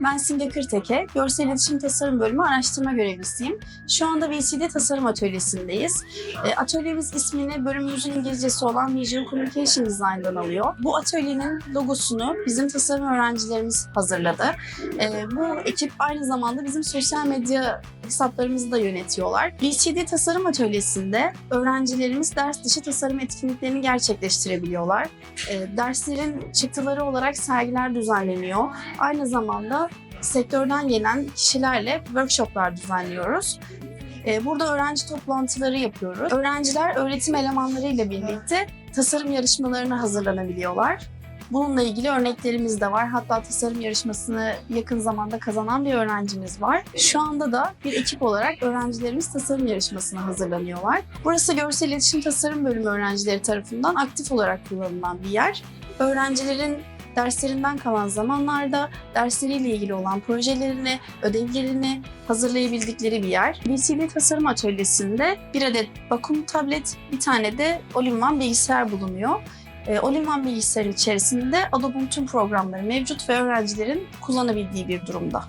Ben Simge Kırteke, Görsel İletişim Tasarım Bölümü araştırma görevlisiyim. Şu anda VCD Tasarım Atölyesi'ndeyiz. E, atölyemiz ismini bölümümüzün İngilizcesi olan Visual Communication Design'dan alıyor. Bu atölyenin logosunu bizim tasarım öğrencilerimiz hazırladı. E, bu ekip aynı zamanda bizim sosyal medya hesaplarımızı da yönetiyorlar. VCD Tasarım Atölyesi'nde öğrencilerimiz ders dışı tasarım etkinliklerini gerçekleştirebiliyorlar. E, derslerin çıktıları olarak sergiler düzenleniyor. Aynı zamanda sektörden gelen kişilerle workshoplar düzenliyoruz. E, burada öğrenci toplantıları yapıyoruz. Öğrenciler öğretim elemanlarıyla birlikte tasarım yarışmalarına hazırlanabiliyorlar. Bununla ilgili örneklerimiz de var. Hatta tasarım yarışmasını yakın zamanda kazanan bir öğrencimiz var. Şu anda da bir ekip olarak öğrencilerimiz tasarım yarışmasına hazırlanıyorlar. Burası Görsel İletişim Tasarım Bölümü öğrencileri tarafından aktif olarak kullanılan bir yer. Öğrencilerin derslerinden kalan zamanlarda dersleriyle ilgili olan projelerini, ödevlerini hazırlayabildikleri bir yer. VCD Tasarım Atölyesi'nde bir adet vakum tablet, bir tane de all-in-one bilgisayar bulunuyor. E, All-in-one bilgisayarın içerisinde Adobe'un tüm programları mevcut ve öğrencilerin kullanabildiği bir durumda.